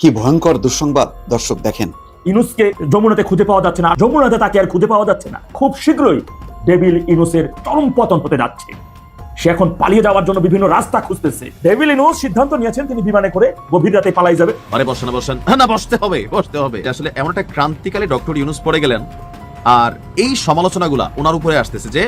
কি ভয়ঙ্কর দুঃসংবাদ দর্শক দেখেন। ইনুসকে যমুনাতে খুঁজে পাওয়া যাচ্ছে না। যমুনাতে তাকে আর খুঁজে পাওয়া যাচ্ছে না। খুব শীঘ্রই ডেভিল ইনুসের চরম পতন হতে যাচ্ছে। সে এখন পালিয়ে যাওয়ার জন্য বিভিন্ন রাস্তা খুঁজতেছে। ডেভিল ইনুস সিদ্ধান্ত নিয়েছেন তিনি বিমানে করে গভীর রাতে পালাই যাবে। আরে বসেন বসেন হ্যাঁ, না। বসতে হবে বসতে হবে। আসলে এমন একটা ক্রান্তিকালে ডক্টর ইউনুস পড়ে গেলেন। আর এই সমালোচনাগুলা ওনার উপরে আসতেছে যে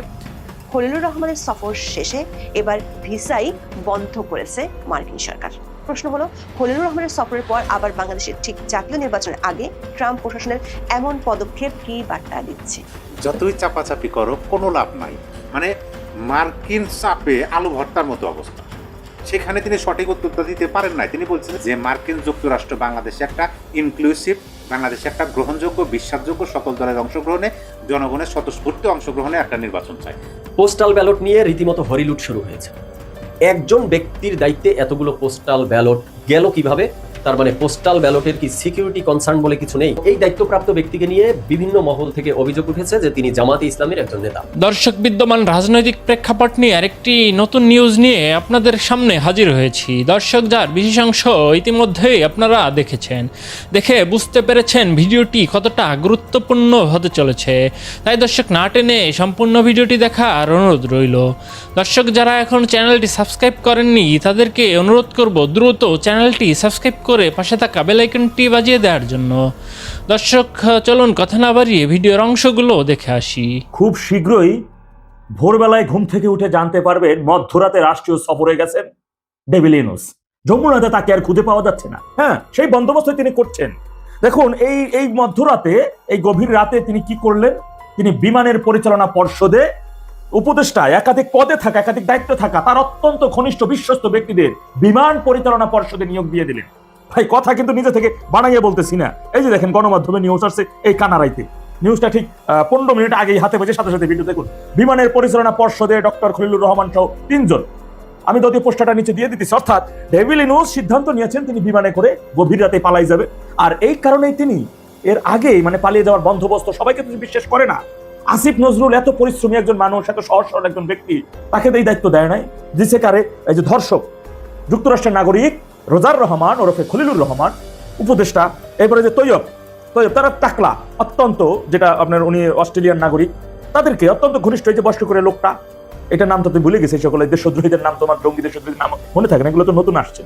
খলিলুর রহমানের সফর শেষে এবার ভিসাই বন্ধ করেছে মার্কিন সরকার। প্রশ্ন হলো খলিলুর রহমানের সফরের পর আবার বাংলাদেশের ঠিক জাতীয় নির্বাচনের আগে ট্রাম্প প্রশাসনের এমন পদক্ষেপ কি বার্তা দিচ্ছে? যতই চাপাচাপি করো কোনো লাভ নাই। মানে মার্কিন চাপে আলু ভর্তার মতো অবস্থা। সেখানে তিনি সঠিক উত্তরটা দিতে পারেন নাই। তিনি বলছেন যে মার্কিন যুক্তরাষ্ট্র বাংলাদেশে একটা ইনক্লুসিভ বাংলাদেশে একটা গ্রহণযোগ্য বিশ্বাসযোগ্য সকল দলের অংশগ্রহণে জনগণের স্বতঃস্ফূর্ত অংশগ্রহণে একটা নির্বাচন চাই পোস্টাল ব্যালট নিয়ে রীতিমতো হরিলুট শুরু হয়েছে। একজন ব্যক্তির দায়িত্বে এতগুলো পোস্টাল ব্যালট গেল কীভাবে? তার মানে পোস্টাল ব্যালটের কি সিকিউরিটি কনসার্ন বলে কিছু নেই? এই দায়িত্বপ্রাপ্ত ব্যক্তিকে নিয়ে বিভিন্ন মহল থেকে অভিযোগ উঠেছে যে তিনি জামাতে ইসলামের একজন নেতা। দর্শক, বিদ্যমান রাজনৈতিক প্রেক্ষাপট নিয়ে আরেকটি নতুন নিউজ নিয়ে আপনাদের সামনে হাজির হয়েছি। দর্শক, যার বিশেষ অংশ ইতিমধ্যেই আপনারা দেখেছেন, দেখে বুঝতে পেরেছেন ভিডিওটি কতটা গুরুত্বপূর্ণ হতে চলেছে। তাই দর্শক, না টেনে সম্পূর্ণ ভিডিওটি দেখার অনুরোধ রইল। দর্শক, যারা এখন চ্যানেলটি সাবস্ক্রাইব করেননি, তাদেরকে অনুরোধ করব দ্রুত চ্যানেলটি সাবস্ক্রাইব করে পাশে থাকা বেল আইকনটি বাজিয়ে দেওয়ার জন্য। দর্শক, চলুন কথা না বাড়িয়ে ভিডিওর অংশগুলো দেখে আসি। খুব শীঘ্রই ভোরবেলায় ঘুম থেকে উঠে জানতে পারবেন মধ্যরাতে রাষ্ট্রীয় সফরে গেছেন ডেভিল ইনুস। যমুনাতে তাকে আর খুঁজে পাওয়া যাচ্ছে না। হ্যাঁ সেই বন্দোবস্ত তিনি করছেন। দেখুন, এই এই মধ্যরাতে, এই গভীর রাতে তিনি কি করলেন? তিনি বিমানের পরিচালনা পর্ষদে উপদেষ্টা একাধিক পদে থাকা, একাধিক দায়িত্বে থাকা তার অত্যন্ত ঘনিষ্ঠ, বিশ্বস্ত ব্যক্তিদের বিমান পরিচালনা পর্ষদে নিয়োগ দিয়ে দিলেন। ভাই, কথা কিন্তু নিজে থেকে বানাইয়ে বলতেছি না। এই যে দেখেন, গণমাধ্যমে নিউজ আসছে এই কানারাইতে নিউজটা ঠিক পনেরো মিনিট আগেই হাতে পেয়েছে, সাথে সাথে ভিডিও দেখুন। বিমানের পরিচালনা পর্ষদে ডক্টর খলিলুর রহমান সহ তিনজন। আমি যদি পোস্টারটা নিচে দিয়ে দিতেছি, অর্থাৎ ডেভিল ইনুস সিদ্ধান্ত নিয়েছেন তিনি বিমানে করে গভীর রাতে পালাই যাবে। আর এই কারণেই তিনি এর আগেই মানে পালিয়ে যাওয়ার বন্দোবস্ত সবাইকে তিনি বিশ্বাস করে না। আসিফ নজরুল এত পরিশ্রমী একজন মানুষ, এত সহজ সরল একজন ব্যক্তি, তাকে এই দায়িত্ব দেয় নাই। দিছে কারে? এই যে ধর্ষক, যুক্তরাষ্ট্রের নাগরিক রোজার রহমান, ওরফে খলিলুর রহমান, উপদেষ্টা। এরপরে যে তৈয়ব তৈয়ব, তারা টাকলা অত্যন্ত, যেটা আপনার উনি অস্ট্রেলিয়ান নাগরিক, তাদেরকে অত্যন্ত ঘনিষ্ঠ যে বয়স্ক করে লোকটা, এটার নাম তো তুই ভুলে গেছে সকলে দেশদ্রোহীদের নাম তোমার জঙ্গি দেশদ্রোহীদের নাম মনে থাকে না, এগুলো তো নতুন আসছে।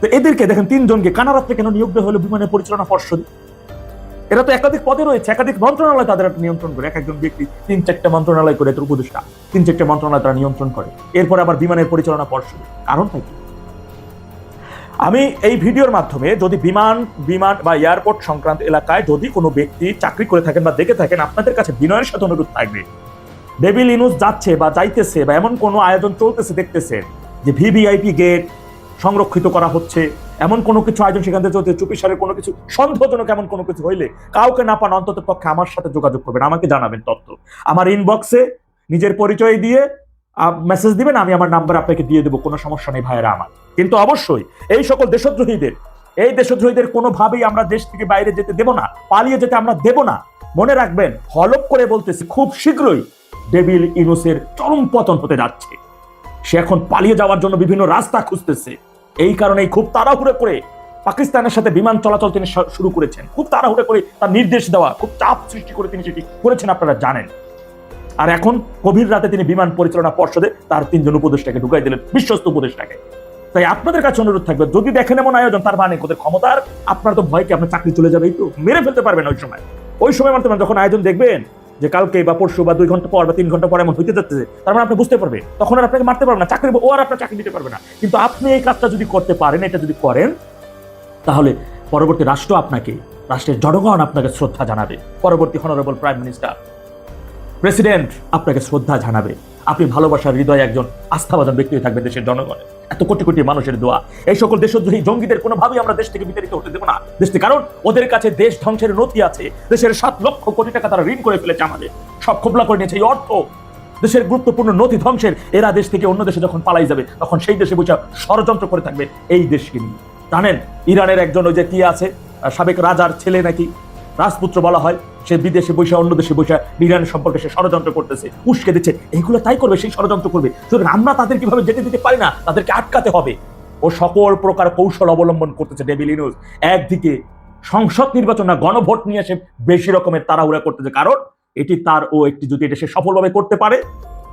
তো এদেরকে দেখেন তিনজনকে কানারাত্রে কেন নিয়োগ দেওয়া হলো বিমানের পরিচালনা পর্ষদ? এরা তো একাধিক পদে রয়েছে, একাধিক মন্ত্রণালয় তাদের নিয়ন্ত্রণ করে, এক একজন ব্যক্তি তিন চারটা মন্ত্রণালয় করে, এদের উপদেষ্টা, তিন চারটা মন্ত্রণালয় তারা নিয়ন্ত্রণ করে। এরপর আবার বিমানের পরিচালনা পর্ষদ, কারণটা কি? আমি এই ভিডিওর মাধ্যমে যদি বিমান বিমান বা এয়ারপোর্ট সংক্রান্ত এলাকায় যদি কোনো ব্যক্তি চাকরি করে থাকেন বা দেখে থাকেন, আপনাদের কাছে বিনয়ের সাথে অনুরোধ থাকবে। ডেভিল ইনুস যাচ্ছে বা যাইতেছে বা এমন কোনো আয়োজন চলতেছে, দেখতেছে যে ভিভিআইপি গেট সংরক্ষিত করা হচ্ছে, এমন কোনো কিছু আয়োজন সেখান থেকে চলছে, চুপিসারের কোনো কিছু সন্দেহজনক এমন কোনো কিছু হইলে কাউকে না পান, অন্তত পক্ষে আমার সাথে যোগাযোগ করবেন, আমাকে জানাবেন তথ্য। আমার ইনবক্সে নিজের পরিচয় দিয়ে মেসেজ দিবেন, আমি আমার নাম্বার আপনাকে দিয়ে দেবো, কোনো সমস্যা নেই ভাইয়েরা আমার। কিন্তু অবশ্যই এই সকল দেশদ্রোহীদের, এই দেশদ্রোহীদের কোনোভাবেই আমরা দেশ থেকে বাইরে যেতে দেব না, পালিয়ে যেতে আমরা দেব না। মনে রাখবেন, হলপ করে বলতেছি, খুব শীঘ্রই ডেভিল ইনুসের চরম পতন হতে যাচ্ছে। সে এখন পালিয়ে যাওয়ার জন্য বিভিন্ন রাস্তা খুঁজতেছে। এই কারণেই খুব তাড়াহুড়ো করে পাকিস্তানের সাথে বিমান চলাচল তিনি শুরু করেছেন। খুব তাড়াহুড়ো করে তার নির্দেশ দেওয়া, খুব চাপ সৃষ্টি করে তিনি সেটি করেছেন, আপনারা জানেন। আর এখন গভীর রাতে তিনি বিমান পরিচালনা পর্ষদে তার তিনজন উপদেষ্টাকে ঢুকাই দিলেন, বিশ্বস্ত উপদেষ্টাকে। তাই আপনাদের কাছে অনুরোধ থাকবে, যদি দেখেন এমন আয়োজন, তার মানে ওদের ক্ষমতার, আপনার তো ভয়কে আপনার চাকরি চলে যাবে, একটু মেরে ফেলতে পারবেন ওই সময়। ওই সময় মাত্র যখন আয়োজন দেখবেন যে কালকে বা পরশু বা দুই ঘণ্টা পর বা তিন ঘণ্টা পর এমন হইতে যাচ্ছে, তার মানে আপনি বুঝতে পারবে তখন আর আপনাকে মারতে পারবে না, চাকরি, ও আর আপনার চাকরি দিতে পারবে না। কিন্তু আপনি এই কাজটা যদি করতে পারেন, এটা যদি করেন, তাহলে পরবর্তী রাষ্ট্র আপনাকে, রাষ্ট্রের জনগণ আপনাকে শ্রদ্ধা জানাবে। পরবর্তী হনারেবল প্রাইম মিনিস্টার প্রেসিডেন্ট আপনাকে শ্রদ্ধা জানাবে। আপনি ভালোবাসার হৃদয়ে একজন আস্থাভাজন ব্যক্তি থাকবেন দেশের জনগণের এত কোটি কোটি মানুষের দোয়া। এই সকল দেশদ্রোহী জঙ্গিদের কোনোভাবেই আমরা দেশ থেকে বিতাড়িত হতে দেবো না। দেশ কারণ ওদের কাছে দেশ ধ্বংসের নথি আছে। দেশের সাত লক্ষ কোটি টাকা তারা ঋণ করে ফেলেছে আমাদের। সব খোবলা করে নিয়েছে এই অর্থ। দেশের গুরুত্বপূর্ণ নথি ধ্বংসের। এরা দেশ থেকে অন্য দেশে যখন পালাই যাবে, তখন সেই দেশে বসে ষড়যন্ত্র করে থাকবে এই দেশকে নিয়ে। জানেন, ইরানের একজন ওই যে কি আছে? সাবেক রাজার ছেলে নাকি? রাজপুত্র বলা হয়। সে বিদেশে বসে, অন্য দেশে বসে ইরান সম্পর্কে সে ষড়যন্ত্র করতেছে উস্কে দিচ্ছে এইগুলো তাই করবে, সেই ষড়যন্ত্র করবে। সুতরাং আমরা তাদের কীভাবে যেতে দিতে পারি না, তাদেরকে আটকাতে হবে। ও সকল প্রকার কৌশল অবলম্বন করতেছে ডেভিল ইনুস একদিকে সংসদ নির্বাচন না, গণভোট নিয়ে সে বেশি রকমের তাড়াহুড়া করতেছে। কারণ এটি তার ও একটি যদি এটা সে সফলভাবে করতে পারে,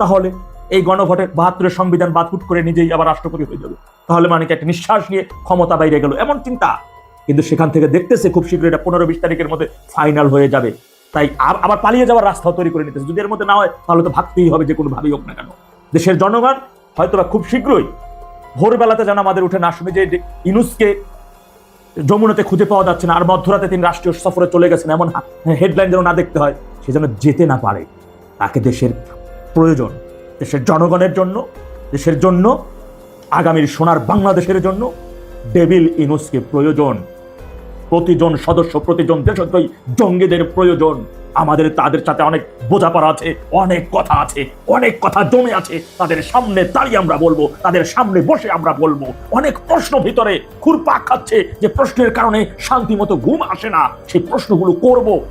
তাহলে এই গণভোটে বাহাত্তরের সংবিধান বাদফুট করে নিজেই আবার রাষ্ট্রপতি হয়ে যাবে। তাহলে মানে কি একটা নিঃশ্বাস নিয়ে ক্ষমতা বাইরে গেল? এমন চিন্তা। কিন্তু সেখান থেকে দেখতেছে খুব শীঘ্রই এটা পনেরো বিশ তারিখের মধ্যে ফাইনাল হয়ে যাবে। তাই আব- আবার পালিয়ে যাওয়ার রাস্তাও তৈরি করে নিতেছে। যদি এর মধ্যে না হয়, তাহলে তো ভাবতেই হবে যে কোনো ভাবেই হোক না কেন। দেশের জনগণ হয়তোবা খুব শীঘ্রই ভোরবেলাতে যেন আমাদের উঠে না শুনে যে ইনুসকে যমুনাতে খুঁজে পাওয়া যাচ্ছে না, আর মধ্যরাতে তিনি রাষ্ট্রীয় সফরে চলে গেছেন, এমন হেডলাইন যেন না দেখতে হয়, সে যেন যেতে না পারে। তাকে দেশের প্রয়োজন, দেশের জনগণের জন্য, দেশের জন্য, আগামীর সোনার বাংলাদেশের জন্য, ডেভিল ইনুসকে প্রয়োজন। প্রতিজন সদস্য, প্রতিজন দেশদ্রোহী, জঙ্গিদের প্রয়োজন। আমাদের, তাদের সাথে অনেক বোঝাপড়া আছে, অনেক কথা আছে, অনেক কথা জমে আছে। তাদের সামনে দাঁড়িয়ে আমরা বলব, তাদের সামনে বসে আমরা বলব। অনেক প্রশ্ন ভিতরে খুরপাক খাচ্ছে যে প্রশ্নের কারণে শান্তি মতো ঘুম আসে না। সেই প্রশ্নগুলো করব।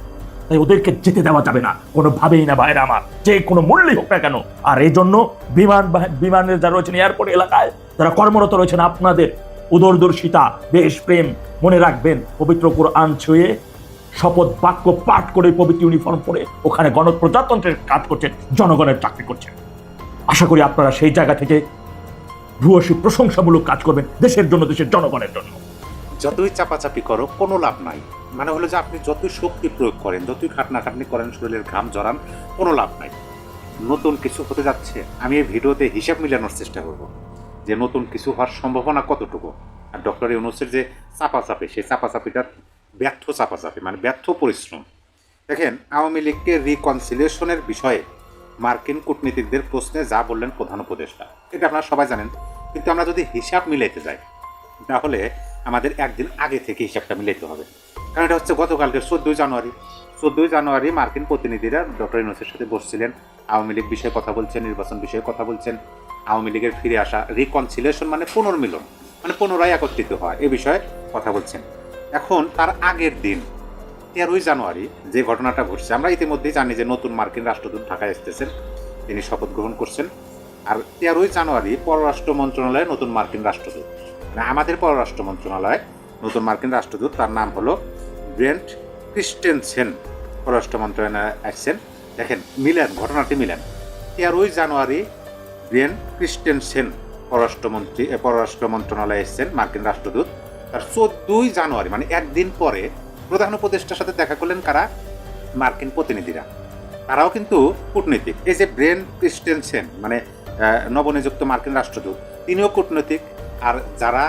তাই ওদেরকে যেতে দেওয়া যাবে না। কোনোভাবেই না ভাইরা আমার। যে কোনো মূল্যই হোক না কেন। আর এই জন্য বিমান বিমানের যারা রয়েছেন এয়ারপোর্ট এলাকায়, যারা কর্মরত রয়েছেন, আপনাদের উদরদর্শিতা দেশপ্রেম মনে রাখবেন, পবিত্র কোরআন ছুঁয়ে শপথ বাক্য পাঠ করে পবিত্র ইউনিফর্ম পরে ওখানে গণপ্রজাতন্ত্রের কাজ করছেন, জনগণের চাকরি করছেন। আশা করি আপনারা সেই জায়গা থেকে ভূয়সী প্রশংসামূলক কাজ করবেন, দেশের জন্য, দেশের জনগণের জন্য। যতই চাপাচাপি করো কোনো লাভ নাই। মানে হলো যে আপনি যতই শক্তি প্রয়োগ করেন, যতই খাটনাখাটনি করেন, শরীরের ঘাম জড়ান, কোনো লাভ নাই। নতুন কিছু হতে যাচ্ছে, আমি এই ভিডিওতে হিসাব মিলানোর চেষ্টা করব। যে নতুন কিছু হওয়ার সম্ভাবনা কতটুকু? আর ডক্টর ইউনুসের যে চাপাচাপি, সেই চাপাচাপিটার ব্যর্থ চাপাচাপি মানে ব্যর্থ পরিশ্রম। দেখেন, আওয়ামী লীগকে রিকনসিলিয়েশনের বিষয়ে মার্কিন কূটনীতিকদের প্রশ্নে যা বললেন প্রধান উপদেষ্টা, এটা আপনারা সবাই জানেন। কিন্তু আমরা যদি হিসাব মিলাইতে যাই, তাহলে আমাদের একদিন আগে থেকে হিসাবটা মিলাইতে হবে। কারণ এটা হচ্ছে গতকালকে চোদ্দোই জানুয়ারি। চোদ্দোই জানুয়ারি মার্কিন প্রতিনিধিরা ডক্টর ইউনুসের সাথে বসছিলেন, আওয়ামী লীগ বিষয়ে কথা বলছেন, নির্বাচন বিষয়ে কথা বলছেন। আওয়ামী লীগের ফিরে আসা রিকনসিলেশন মানে পুনর্মিলন মানে পুনরায় একত্রিত হওয়া, এ বিষয়ে কথা বলছেন। এখন তার আগের দিন, তেরোই জানুয়ারি যে ঘটনাটা ঘটছে, আমরা ইতিমধ্যেই জানি যে নতুন মার্কিন রাষ্ট্রদূত ঢাকায় এসতেছেন তিনি শপথ গ্রহণ করছেন। আর তেরোই জানুয়ারি পররাষ্ট্র মন্ত্রণালয়ে নতুন মার্কিন রাষ্ট্রদূত মানে আমাদের পররাষ্ট্র মন্ত্রণালয় নতুন মার্কিন রাষ্ট্রদূত, তার নাম হলো ব্রেন্ট ক্রিস্টেনসেন। পররাষ্ট্র মন্ত্রণালয়ে আসছেন। দেখেন, মিলেন, ঘটনাটি মিলেন। তেরোই জানুয়ারি ব্রেন ক্রিস্টেনসেন পররাষ্ট্রমন্ত্রী পররাষ্ট্র মন্ত্রণালয়ে এসছেন মার্কিন রাষ্ট্রদূত। তার চোদ্দই জানুয়ারি মানে একদিন পরে প্রধান উপদেষ্টার সাথে দেখা করলেন কারা? মার্কিন প্রতিনিধিরা। তারাও কিন্তু কূটনীতিক। এই যে ব্রেন ক্রিস্টেনসেন মানে নবনিযুক্ত মার্কিন রাষ্ট্রদূত, তিনিও কূটনৈতিক। আর যারা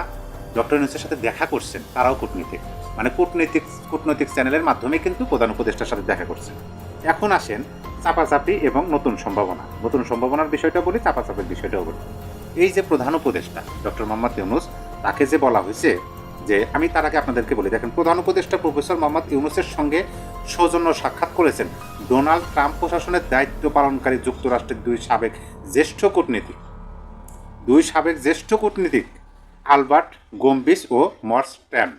ডক্টর ইউনুসের সাথে দেখা করছেন, তারাও কূটনীতিক। মানে কূটনৈতিক কূটনৈতিক চ্যানেলের মাধ্যমে কিন্তু প্রধান উপদেষ্টার সাথে দেখা করছেন। এখন আসেন চাপাচাপি এবং নতুন সম্ভাবনা। নতুন সম্ভাবনার বিষয়টা বলি, চাপাচাপির বিষয়টাও বলি। এই যে প্রধান উপদেষ্টা, ডক্টর মোহাম্মদ ইউনুস, তাকে যে বলা হয়েছে যে, আমি তার আগে আপনাদেরকে বলি, দেখেন, প্রধান উপদেষ্টা প্রফেসর মোহাম্মদ ইউনুসের সঙ্গে সৌজন্য সাক্ষাৎ করেছেন। ডোনাল্ড ট্রাম্প প্রশাসনের দায়িত্ব পালনকারী যুক্তরাষ্ট্রের দুই সাবেক জ্যেষ্ঠ কূটনীতিক। দুই সাবেক জ্যেষ্ঠ কূটনীতিক, আলবার্ট গোম্বিস ও মর্স ট্যাম।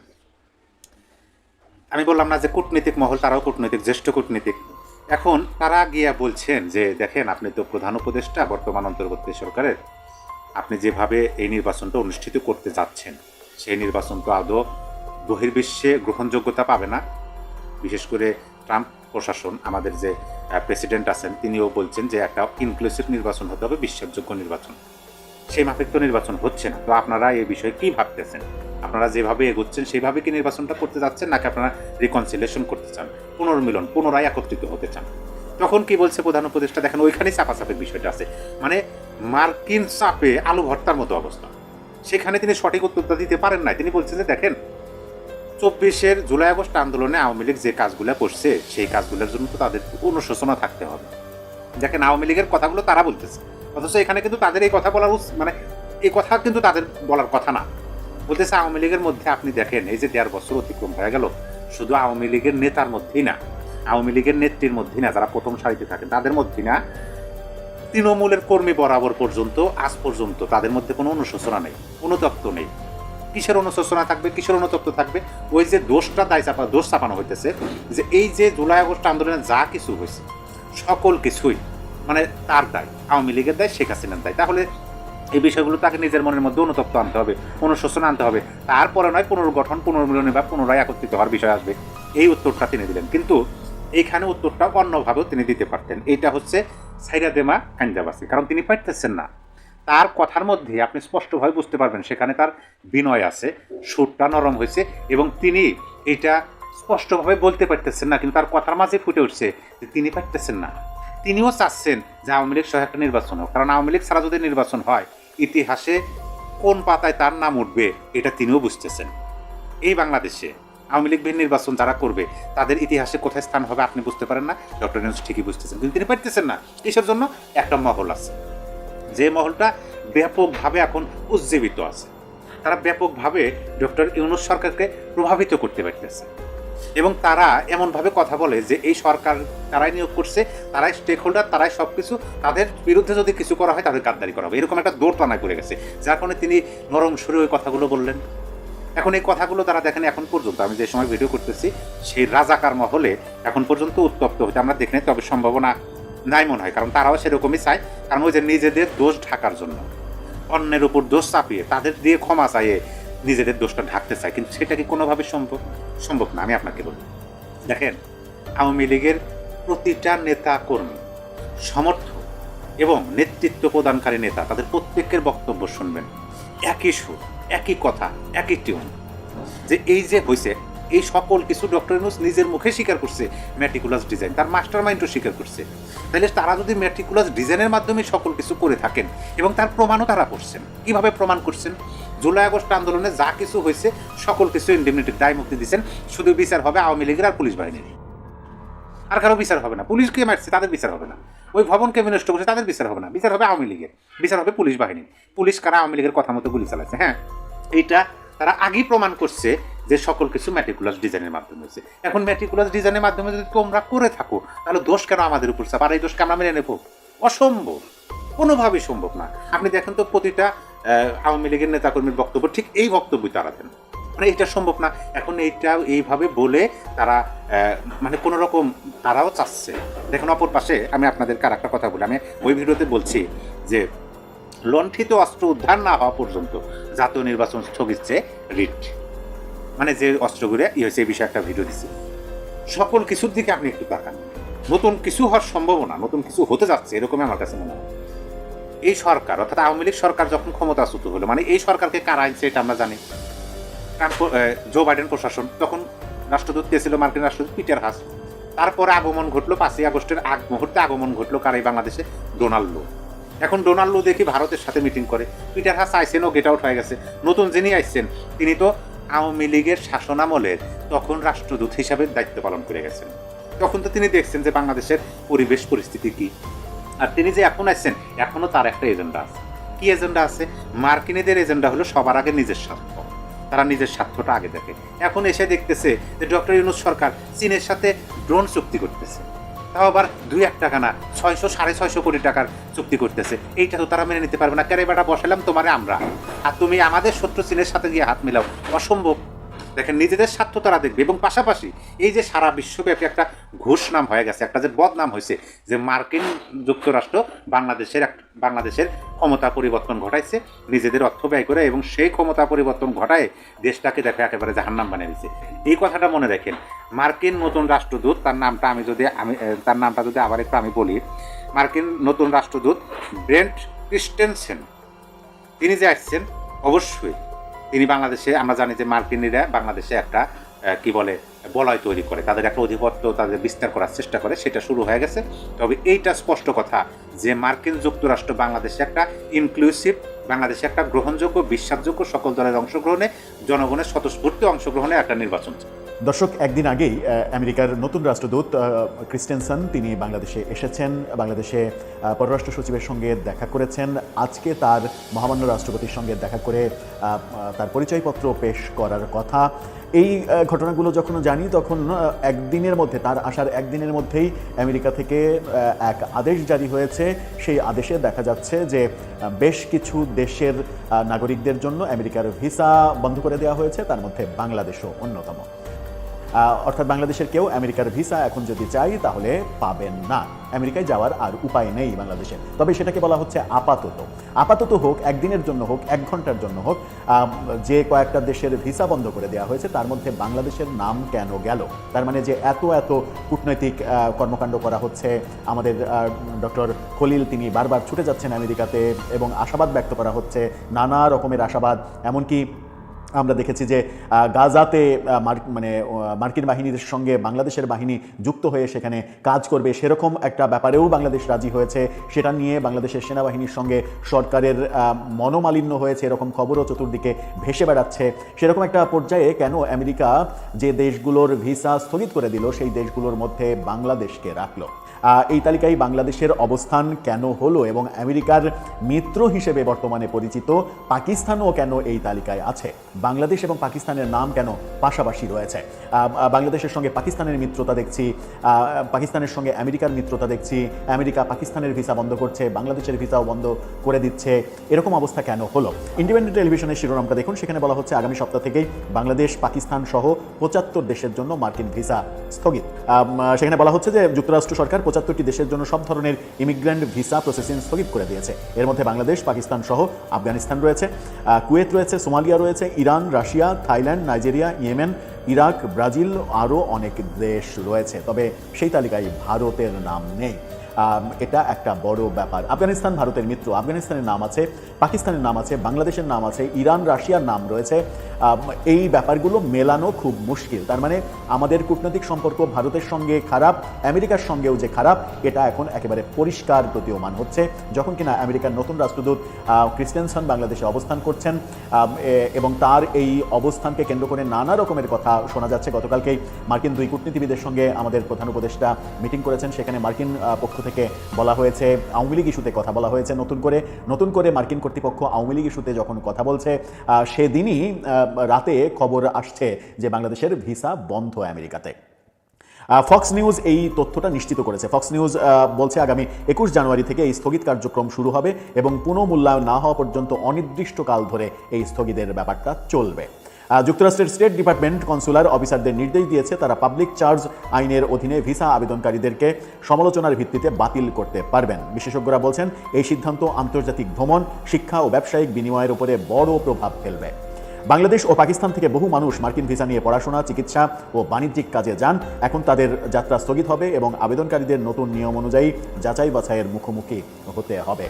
আমি বললাম না যে কূটনীতিক মহল, তারাও কূটনীতিক, জ্যেষ্ঠ কূটনীতিক। এখন তারা গিয়া বলছেন যে, দেখেন, আপনি তো প্রধান উপদেষ্টা, বর্তমান অন্তর্বর্তী সরকারের। আপনি যেভাবে এই নির্বাচনটা অনুষ্ঠিত করতে যাচ্ছেন, সেই নির্বাচন তো আদৌ বহির্বিশ্বে গ্রহণযোগ্যতা পাবে না। বিশেষ করে ট্রাম্প প্রশাসন, আমাদের যে প্রেসিডেন্ট আছেন, তিনিও বলছেন যে, একটা ইনক্লুসিভ নির্বাচন হতে হবে, বিশ্বাসযোগ্য নির্বাচন। সেই মাফিক তো নির্বাচন হচ্ছে না। তো আপনারা এই বিষয়ে কি ভাবতেছেন? আপনারা যেভাবে এগোচ্ছেন, সেইভাবে কি নির্বাচনটা করতে যাচ্ছেন, নাকি আপনারা রিকনসিলেশন করতে চান, পুনর্মিলন, পুনরায় একত্রিত হতে চান? তখন কি বলছে প্রধান উপদেষ্টা? দেখেন, ওইখানেই চাপাচাপের বিষয়টা আছে। মানে মার্কিন চাপে আলু ভর্তার মতো অবস্থা। সেখানে তিনি সঠিক উত্তরটা দিতে পারেন নাই। তিনি বলছেন যে, দেখেন, চব্বিশের জুলাই আগস্ট আন্দোলনে আওয়ামী লীগ যে কাজগুলো করছে, সেই কাজগুলোর জন্য তো তাদের অনুশোচনা থাকতে হবে। দেখেন, আওয়ামী লীগের কথাগুলো তারা বলতেছে। অথচ এখানে কিন্তু তাদের এই কথা বলার মানে এই কথা কিন্তু তাদের বলার কথা না। বলতেছে আওয়ামী লীগের মধ্যে আপনি দেখেন, এই যে দেড় বছর অতিক্রম হয়ে গেল, শুধু আওয়ামী লীগের নেতার মধ্যেই না, আওয়ামী লীগের নেত্রীর মধ্যেই না, যারা প্রথম সারিতে থাকেন, তাদের মধ্যেই না, তৃণমূলের কর্মী বরাবর পর্যন্ত, আজ পর্যন্ত তাদের মধ্যে কোনো অনুশোচনা নেই অনুতপ্ত নেই। কিসের অনুশোচনা থাকবে, কিসের অনুতপ্ত থাকবে? ওই যে দোষটা দায় চাপা, দোষ চাপানো হইতেছে, যে এই যে জুলাই আগস্ট আন্দোলনে যা কিছু হয়েছে, সকল কিছুই মানে তার দায়, আওয়ামী লীগের দায়, শেখ হাসিনার দায়। তাহলে এই বিষয়গুলো তাকে নিজের মনের মধ্যে অনুতপ্ত আনতে হবে, অনুশোচনা আনতে হবে। তারপরে নয়, পুনর্গঠন, পুনর্মিলনী বা পুনরায় একত্রিত হওয়ার বিষয় আসবে। এই উত্তরটা তিনি দিলেন। কিন্তু এইখানে উত্তরটা অন্যভাবেও তিনি দিতে পারতেন। এইটা হচ্ছে সাইরা দেমা কাঞ্জাবাসী। কারণ তিনি পারতেছেন না। তার কথার মধ্যে আপনি স্পষ্টভাবে বুঝতে পারবেন, সেখানে তার বিনয় আছে, সুরটা নরম হয়েছে এবং তিনি এটা স্পষ্টভাবে বলতে পারতেছেন না, কিন্তু তার কথার মাঝে ফুটে উঠছে যে তিনি পারতেছেন না। তিনিও চাচ্ছেন যে আওয়ামী লীগ সহ একটা নির্বাচন হোক। কারণ আওয়ামী লীগ ছাড়া যদি নির্বাচন হয়, ইতিহাসে কোন পাতায় তার নাম উঠবে, এটা তিনিও বুঝতেছেন। এই বাংলাদেশে আওয়ামী লীগ নির্বাচন যারা করবে, তাদের ইতিহাসে কোথায় স্থান হবে আপনি বুঝতে পারেন না। ডক্টর নিউজ ঠিকই বুঝতেছেন, কিন্তু তিনি পারতেছেন না। এসব জন্য? একটা মহল আছে। যে মহলটা ব্যাপকভাবে এখন উজ্জীবিত আছে। তারা ব্যাপকভাবে ডক্টর ইউনুস সরকারকে প্রভাবিত করতে পারতেছে। এবং তারা এমনভাবে কথা বলে যে এই সরকার তারাই নিয়োগ করছে, তারাই স্টেক হোল্ডার তারাই সব কিছু তাদের বিরুদ্ধে যদি কিছু করা হয় তাদের গাদ্দারি করা হবে। এরকম একটা দৌড় টানায় পড়ে গেছে, যার কারণে তিনি নরম সুরে ওই কথাগুলো বললেন। এখন এই কথাগুলো তারা দেখেন এখন পর্যন্ত, আমি যে সময় ভিডিও করতেছি, সেই রাজাকার মহলে এখন পর্যন্ত উত্তপ্ত হতে আমরা দেখি তবে সম্ভাবনা নাই মনে হয়, কারণ তারাও সেরকমই চায়। কারণ ওই যে নিজেদের দোষ ঢাকার জন্য, অন্যের উপর দোষ চাপিয়ে, তাদের দিয়ে ক্ষমা চাইয়ে নিজেদের দোষটা ঢাকতে চায়, কিন্তু সেটা কি কোনোভাবে সম্ভব? সম্ভব না, আমি আপনাকে বলি। দেখেন, আওয়ামী লীগের প্রতিটা নেতা কর্মী, সমর্থক এবং নেতৃত্ব প্রদানকারী নেতা, তাদের প্রত্যেকের বক্তব্য শুনবেন। একই সুর, একই কথা, একই টিউন যে এই যে হয়েছে এই সকল কিছু ডক্টর ইউনুস নিজের মুখে স্বীকার করছে ম্যাটিকুলাস ডিজাইন তার মাস্টার মাইন্ডও স্বীকার করছে। তাহলে তারা যদি ম্যাটিকুলাস ডিজাইনের মাধ্যমে সকল কিছু করে থাকেন, এবং তার প্রমাণও তারা করছেন, কীভাবে প্রমাণ করছেন? জুলাই আগস্ট আন্দোলনে যা কিছু হয়েছে, সকল কিছু ইন্ডিমনিটির দায় মুক্তি দিচ্ছেন। শুধু বিচার হবে আওয়ামী লীগের আর পুলিশ বাহিনীর। আর কারও বিচার হবে না। পুলিশকে মারছে, তাদের বিচার হবে না। ওই ভবনকে বিনষ্ট করছে তাদের বিচার হবে না। বিচার হবে আওয়ামী লীগের। বিচার হবে পুলিশ বাহিনী পুলিশ কারা আওয়ামী লীগের কথা মতো গুলি চালাচ্ছে হ্যাঁ? এইটা তারা আগেই প্রমাণ করছে যে সকল কিছু ম্যাটিকুলাস ডিজাইনের মাধ্যমে হয়েছে। এখন ম্যাটিকুলাস ডিজাইনের মাধ্যমে যদি তোমরা করে থাকো, তাহলে দোষ কেন আমাদের উপর চাপ? আর এই দোষকে আমরা মেনে নেব? অসম্ভব। কোনোভাবেই সম্ভব না। আপনি দেখেন তো প্রতিটা আওয়ামী লীগের নেতাকর্মীর বক্তব্য, ঠিক এই বক্তব্যই তারা দেন। মানে এটা সম্ভব না। এখন এইটা এইভাবে বলে তারা মানে কোনো রকম তারাও চাচ্ছে। দেখুন অপর পাশে আমি আপনাদের আর একটা কথা বলি। আমি ওই ভিডিওতে বলছি যে লণ্ঠিত অস্ত্র উদ্ধার না হওয়া পর্যন্ত জাতীয় নির্বাচন স্থগিত চেয়ে রিট। মানে যে অস্ত্রগুলো ই হয়েছে এই বিষয়ে একটা ভিডিও দিচ্ছে সকল কিছুর দিকে আপনি একটু তাকান। নতুন কিছু হওয়ার সম্ভাবনা নতুন কিছু হতে যাচ্ছে এরকমই আমার কাছে মনে হয়। এই সরকার অর্থাৎ আওয়ামী লীগ সরকার যখন ক্ষমতাচ্যুত হলো মানে এই সরকারকে কারা আনছে এটা আমরা জানি। আহ, জো বাইডেন প্রশাসন তখন রাষ্ট্রদূত ছিল মার্কিন রাষ্ট্রদূত পিটার হাস। তারপরে আগমন ঘটলো পাঁচই আগস্টের আগ মুহূর্তে আগমন ঘটলো কার এই বাংলাদেশে? ডোনাল্ড এখন ডোনাল্ডো দেখি ভারতের সাথে মিটিং করে। পিটার হাস আইসেন ও গেট আউট হয়ে গেছে। নতুন যিনি আইসেন, তিনি তো আওয়ামী লীগের শাসনামলের তখন রাষ্ট্রদূত হিসাবে দায়িত্ব পালন করে গেছেন। তখন তো তিনি দেখছেন যে বাংলাদেশের পরিবেশ পরিস্থিতি কি। আর তিনি যে এখন আসছেন এখনও তার একটা এজেন্ডা আছে। কি এজেন্ডা আছে? মার্কিনীদের এজেন্ডা হলো সবার আগে নিজের স্বার্থ। তারা নিজের স্বার্থটা আগে দেখে। এখন এসে দেখতেছে যে ডক্টর ইউনুস সরকার চীনের সাথে ড্রোন চুক্তি করতেছে। তাও আবার দুই এক টাকা না, ছয়শো, সাড়ে ছয়শো কোটি টাকার চুক্তি করতেছে। এইটা তো তারা মেনে নিতে পারবে না। ক্যারে বসালাম তোমারে আমরা। আর তুমি আমাদের শত্রু চীনের সাথে গিয়ে হাত মিলাও। অসম্ভব। দেখেন, নিজেদের স্বার্থ তারা দেখবে। এবং পাশাপাশি এই যে সারা বিশ্বব্যাপী একটা ঘুষ নাম হয়ে গেছে, একটা যে বদনাম হয়েছে, যে মার্কিন যুক্তরাষ্ট্র বাংলাদেশের এক বাংলাদেশের ক্ষমতা পরিবর্তন ঘটাইছে, নিজেদের অর্থ ব্যয় করে এবং সেই ক্ষমতা পরিবর্তন ঘটায় দেশটাকে দেখে একেবারে জাহান্নাম বানিয়ে দিচ্ছে এই কথাটা মনে রাখেন, মার্কিন নতুন রাষ্ট্রদূত, তার নামটা আমি যদি আমি তার নামটা যদি আবার একটু আমি বলি, মার্কিন নতুন রাষ্ট্রদূত ব্রেন্ট ক্রিস্টেনসেন, তিনি যে আসছেন, অবশ্যই তিনি বাংলাদেশে, আমরা জানি যে মার্কিনীরা বাংলাদেশে একটা কি বলে, বলয় তৈরি করে। তাদের একটা অধিপত্য তাদের বিস্তার করার চেষ্টা করে, সেটা শুরু হয়ে গেছে। তবে এইটা স্পষ্ট কথা যে মার্কিন যুক্তরাষ্ট্র বাংলাদেশে একটা ইনক্লুসিভ বাংলাদেশে একটা গ্রহণযোগ্য, বিশ্বাসযোগ্য সকল দলের অংশগ্রহণে জনগণের স্বতঃস্ফূর্তি অংশগ্রহণে একটা নির্বাচন দর্শক, একদিন আগেই আমেরিকার নতুন রাষ্ট্রদূত ক্রিস্টেনসন, তিনি বাংলাদেশে এসেছেন। বাংলাদেশে পররাষ্ট্র সচিবের সঙ্গে দেখা করেছেন। আজকে তার মহামান্য রাষ্ট্রপতির সঙ্গে দেখা করে তার পরিচয়পত্র পেশ করার কথা। এই ঘটনাগুলো যখন জানি, তখন একদিনের মধ্যে, তার আসার একদিনের মধ্যেই আমেরিকা থেকে এক আদেশ জারি হয়েছে। সেই আদেশে দেখা যাচ্ছে যে বেশ কিছু দেশের নাগরিকদের জন্য আমেরিকার ভিসা বন্ধ করে দেওয়া হয়েছে। তার মধ্যে বাংলাদেশও অন্যতম। অর্থাৎ বাংলাদেশের কেউ আমেরিকার ভিসা এখন যদি চাই তাহলে পাবেন না। আমেরিকায় যাওয়ার আর উপায় নেই বাংলাদেশের তবে সেটাকে বলা হচ্ছে আপাতত। আপাতত হোক, একদিনের জন্য হোক, এক ঘণ্টার জন্য হোক যে কয়েকটা দেশের ভিসা বন্ধ করে দেওয়া হয়েছে, তার মধ্যে বাংলাদেশের নাম কেন গেল? তার মানে যে এত এত কূটনৈতিক কর্মকাণ্ড করা হচ্ছে, আমাদের ডক্টর খলিল তিনি বারবার ছুটে যাচ্ছেন আমেরিকাতে এবং আশাবাদ ব্যক্ত করা হচ্ছে, নানা রকমের আশাবাদ, এমনকি আমরা দেখেছি যে গাজাতে মানে মার্কিন বাহিনীর সঙ্গে বাংলাদেশের বাহিনী যুক্ত হয়ে সেখানে কাজ করবে সেরকম একটা ব্যাপারেও বাংলাদেশ রাজি হয়েছে। সেটা নিয়ে বাংলাদেশের সেনাবাহিনীর সঙ্গে সরকারের মনোমালিন্য হয়েছে এরকম খবরও চতুর্দিকে ভেসে বেড়াচ্ছে। সেরকম একটা পর্যায়ে কেন আমেরিকা যে দেশগুলোর ভিসা স্থগিত করে দিল, সেই দেশগুলোর মধ্যে বাংলাদেশকে রাখল? এই তালিকায় বাংলাদেশের অবস্থান কেন হলো এবং আমেরিকার মিত্র হিসেবে বর্তমানে পরিচিত পাকিস্তানও কেন এই তালিকায় আছে? বাংলাদেশ এবং পাকিস্তানের নাম কেন পাশাপাশি রয়েছে? বাংলাদেশের সঙ্গে পাকিস্তানের মিত্রতা দেখছি পাকিস্তানের সঙ্গে আমেরিকার মিত্রতা দেখছি, আমেরিকা পাকিস্তানের ভিসা বন্ধ করছে, বাংলাদেশের ভিসাও বন্ধ করে দিচ্ছে, এরকম অবস্থা কেন হলো? ইন্ডিপেন্ডেন্ট টেলিভিশনের শিরোনামটা দেখুন, সেখানে বলা হচ্ছে আগামী সপ্তাহ থেকেই বাংলাদেশ, পাকিস্তান সহ পঁচাত্তর দেশের জন্য মার্কিন ভিসা স্থগিত। সেখানে বলা হচ্ছে যে যুক্তরাষ্ট্র সরকার পঁচাত্তরটি দেশের জন্য সব ধরনের ইমিগ্রেন্ট ভিসা প্রসেসিং স্থগিত করে দিয়েছে। এর মধ্যে বাংলাদেশ, পাকিস্তান সহ আফগানিস্তান রয়েছে কুয়েত রয়েছে, সোমালিয়া রয়েছে, Iran, Russia, Thailand, Nigeria, Yemen, Iraq, Brazil আরও অনেক দেশ রয়েছে। তবে সেই তালিকায় ভারতের নাম নেই। এটা একটা বড় ব্যাপার। আফগানিস্তান ভারতের মিত্র। আফগানিস্তানের নাম আছে পাকিস্তানের নাম আছে, বাংলাদেশের নাম আছে, ইরান, রাশিয়ার নাম রয়েছে। এই ব্যাপারগুলো মেলানো খুব মুশকিল। তার মানে আমাদের কূটনৈতিক সম্পর্ক ভারতের সঙ্গে খারাপ, আমেরিকার সঙ্গেও যে খারাপ, এটা এখন একেবারে পরিষ্কার প্রতীয়মান হচ্ছে। যখন কিনা আমেরিকার নতুন রাষ্ট্রদূত ক্রিস্টেনসন বাংলাদেশে অবস্থান করছেন এবং তার এই অবস্থানকে কেন্দ্র করে নানা রকমের কথা শোনা যাচ্ছে। গতকালকেই মার্কিন দুই কূটনীতিবিদের সঙ্গে আমাদের প্রধান উপদেষ্টা মিটিং করেছেন। সেখানে মার্কিন পক্ষ থেকে বলা হয়েছে, আওয়ামী লীগ ইস্যুতে কথা বলা হয়েছে। নতুন করে নতুন করে মার্কিন কর্তৃপক্ষ আওয়ামী লীগ ইস্যুতে যখন কথা বলছে সেদিনই রাতে খবর আসছে যে বাংলাদেশের ভিসা বন্ধ আমেরিকাতে। ফক্স নিউজ এই তথ্যটা নিশ্চিত করেছে। ফক্স নিউজ বলছে, আগামী একুশ জানুয়ারি থেকে এই স্থগিত কার্যক্রম শুরু হবে এবং পুনঃমূল্যায়ন না হওয়া পর্যন্ত অনির্দিষ্টকাল ধরে এই স্থগিতের ব্যাপারটা চলবে। যুক্তরাষ্ট্রের স্টেট ডিপার্টমেন্ট কনসুলার অফিসারদের নির্দেশ দিয়েছে তারা পাবলিক চার্জ আইনের অধীনে ভিসা আবেদনকারীদেরকে সমালোচনার ভিত্তিতে বাতিল করতে পারবেন। বিশেষজ্ঞরা বলছেন, এই সিদ্ধান্ত আন্তর্জাতিক ভ্রমণ, শিক্ষা ও ব্যবসায়িক বিনিময়ের উপরে বড় প্রভাব ফেলবে। বাংলাদেশ ও পাকিস্তান থেকে বহু মানুষ মার্কিন ভিসা নিয়ে পড়াশোনা, চিকিৎসা ও বাণিজ্যিক কাজে যান। এখন তাদের যাত্রা স্থগিত হবে এবং আবেদনকারীদের নতুন নিয়ম অনুযায়ী যাচাই বাছাইয়ের মুখোমুখি হতে হবে।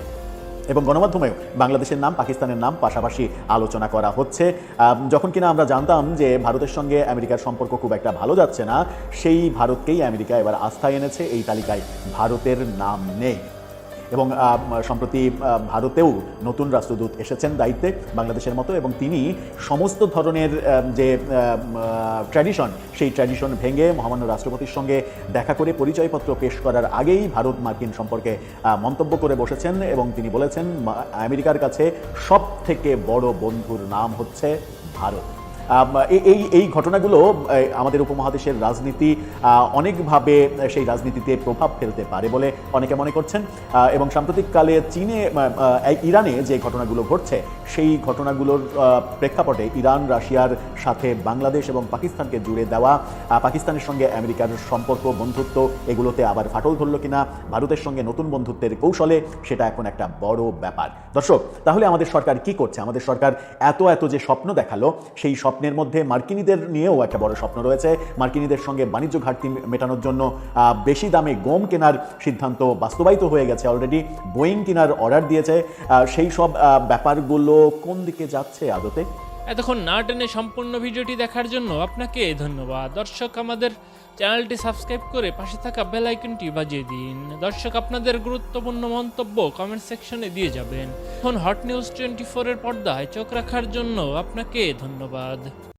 এবং গণমাধ্যমেও বাংলাদেশের নাম, পাকিস্তানের নাম পাশাপাশি আলোচনা করা হচ্ছে। যখন কিনা আমরা জানতাম যে ভারতের সঙ্গে আমেরিকার সম্পর্ক খুব একটা ভালো যাচ্ছে না, সেই ভারতকেই আমেরিকা এবার আস্থায় এনেছে, এই তালিকায় ভারতের নাম নেই। এবং সম্প্রতি ভারতেও নতুন রাষ্ট্রদূত এসেছেন দায়িত্বে বাংলাদেশের মতো এবং তিনি সমস্ত ধরনের যে ট্র্যাডিশন সেই ট্র্যাডিশন ভেঙে মহামান্য রাষ্ট্রপতির সঙ্গে দেখা করে পরিচয়পত্র পেশ করার আগেই ভারত মার্কিন সম্পর্কে মন্তব্য করে বসেছেন এবং তিনি বলেছেন আমেরিকার কাছে সব থেকে বড় বন্ধুর নাম হচ্ছে ভারত। এই- এই ঘটনাগুলো আমাদের উপমহাদেশের রাজনীতি অনেকভাবে সেই রাজনীতিতে প্রভাব ফেলতে পারে বলে অনেকে মনে করছেন। এবং সাম্প্রতিককালে চীনে ইরানে যে ঘটনাগুলো ঘটছে, সেই ঘটনাগুলোর প্রেক্ষাপটে ইরান, রাশিয়ার সাথে বাংলাদেশ এবং পাকিস্তানকে জুড়ে দেওয়া পাকিস্তানের সঙ্গে আমেরিকার সম্পর্ক, বন্ধুত্ব, এগুলোতে আবার ফাটল ধরলো কিনা, ভারতের সঙ্গে নতুন বন্ধুত্বের কৌশলে সেটা এখন একটা বড় ব্যাপার। দর্শক, তাহলে আমাদের সরকার কি করছে? আমাদের সরকার এত এত যে স্বপ্ন দেখাল, সেই স্বপ্নের মধ্যে মার্কিনীদের নিয়েও একটা বড় স্বপ্ন রয়েছে। মার্কিনীদের সঙ্গে বাণিজ্য ঘাটতি মেটানোর জন্য বেশি দামে গম কেনার সিদ্ধান্ত বাস্তবায়িত হয়ে গেছে অলরেডি বোয়িং কেনার অর্ডার দিয়েছে। সেই সব ব্যাপারগুলো কোন দিকে যাচ্ছে আদতে? এতক্ষণ না টেনে সম্পূর্ণ ভিডিওটি দেখার জন্য আপনাকে ধন্যবাদ। দর্শক, আমাদের চ্যানেলটি সাবস্ক্রাইব করে পাশে থাকা বেল আইকনটি বাজিয়ে দিন। দর্শক, আপনাদের গুরুত্বপূর্ণ মন্তব্য কমেন্ট সেকশনে দিয়ে যাবেন। এখন হট নিউজ টোয়েন্টি ফোরের পর্দায় চোখ রাখার জন্য আপনাকে ধন্যবাদ।